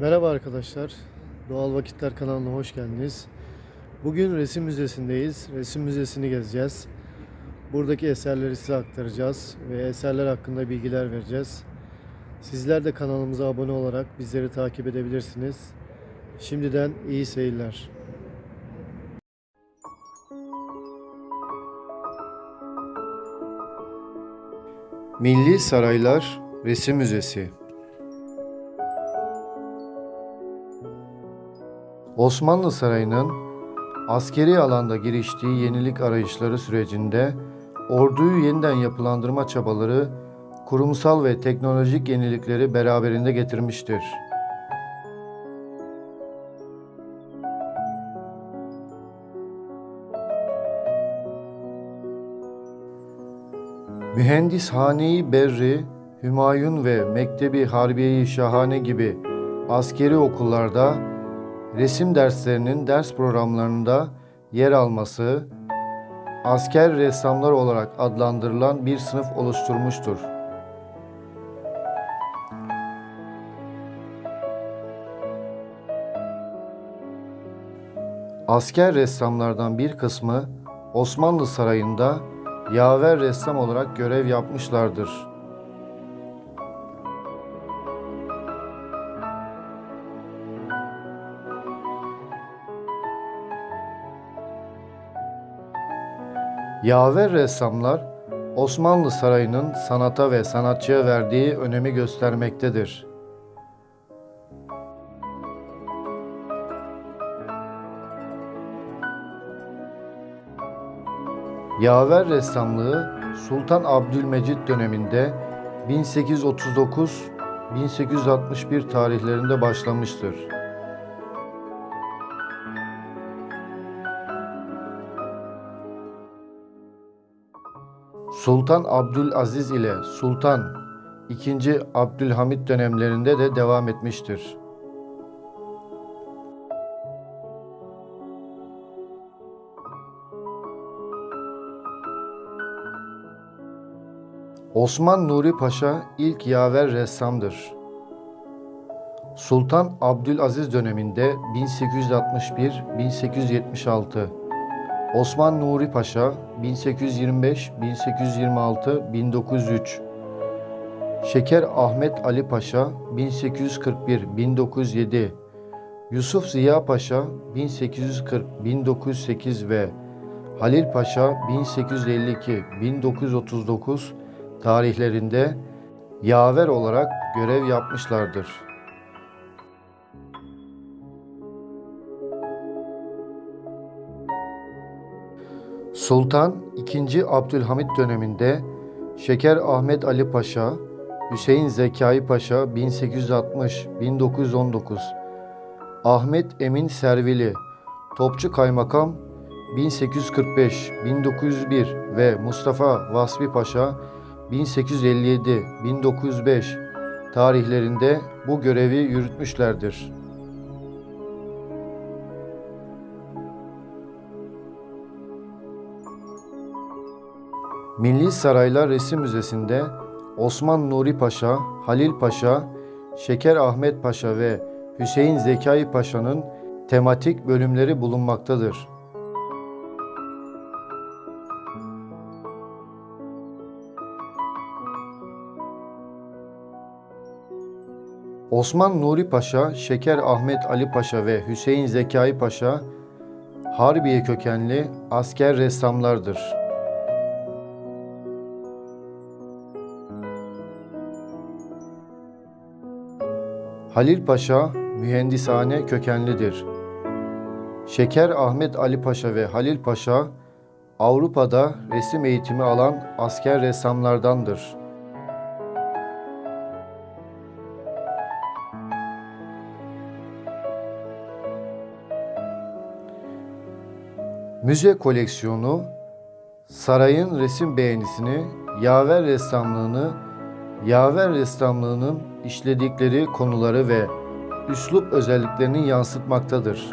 Merhaba arkadaşlar. Doğal Vakitler kanalına hoş geldiniz. Bugün resim müzesindeyiz. Resim müzesini gezeceğiz. Buradaki eserleri size aktaracağız ve eserler hakkında bilgiler vereceğiz. Sizler de kanalımıza abone olarak bizleri takip edebilirsiniz. Şimdiden iyi seyirler. Milli Saraylar Resim Müzesi Osmanlı Sarayı'nın askeri alanda giriştiği yenilik arayışları sürecinde orduyu yeniden yapılandırma çabaları kurumsal ve teknolojik yenilikleri beraberinde getirmiştir. Mühendishane-i Berri, Hümayun ve Mektebi Harbiye-i Şahane gibi askeri okullarda resim derslerinin ders programlarında yer alması, asker ressamlar olarak adlandırılan bir sınıf oluşturmuştur. Asker ressamlardan bir kısmı Osmanlı Sarayı'nda yaver ressam olarak görev yapmışlardır. Yaver ressamlar Osmanlı Sarayı'nın sanata ve sanatçıya verdiği önemi göstermektedir. Yaver ressamlığı Sultan Abdülmecit döneminde 1839-1861 tarihlerinde başlamıştır. Sultan Abdülaziz ile Sultan II. Abdülhamit dönemlerinde de devam etmiştir. Osman Nuri Paşa ilk yaver ressamdır. Sultan Abdülaziz döneminde 1861-1876 Osman Nuri Paşa 1825 1826 1903 Şeker Ahmet Ali Paşa 1841 1907 Yusuf Ziya Paşa 1840 1908 ve Halil Paşa 1852 1939 tarihlerinde yaver olarak görev yapmışlardır. Sultan II. Abdülhamit döneminde Şeker Ahmet Ali Paşa, Hüseyin Zekai Paşa 1860-1919, Ahmet Emin Servili, Topçu Kaymakam 1845-1901 ve Mustafa Vasfi Paşa 1857-1905 tarihlerinde bu görevi yürütmüşlerdir. Milli Saraylar Resim Müzesi'nde Osman Nuri Paşa, Halil Paşa, Şeker Ahmet Paşa ve Hüseyin Zekai Paşa'nın tematik bölümleri bulunmaktadır. Osman Nuri Paşa, Şeker Ahmet Ali Paşa ve Hüseyin Zekai Paşa Harbiye kökenli asker ressamlardır. Halil Paşa mühendishane kökenlidir. Şeker Ahmet Ali Paşa ve Halil Paşa Avrupa'da resim eğitimi alan asker ressamlardandır. Müze koleksiyonu sarayın resim beğenisini, yaver ressamlığını, yaver ressamlığının işledikleri konuları ve üslup özelliklerini yansıtmaktadır.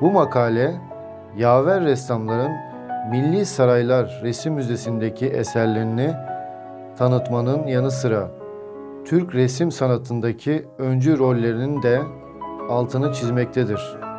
Bu makale, yaver ressamların Milli Saraylar Resim Müzesi'ndeki eserlerini tanıtmanın yanı sıra Türk resim sanatındaki öncü rollerinin de altını çizmektedir.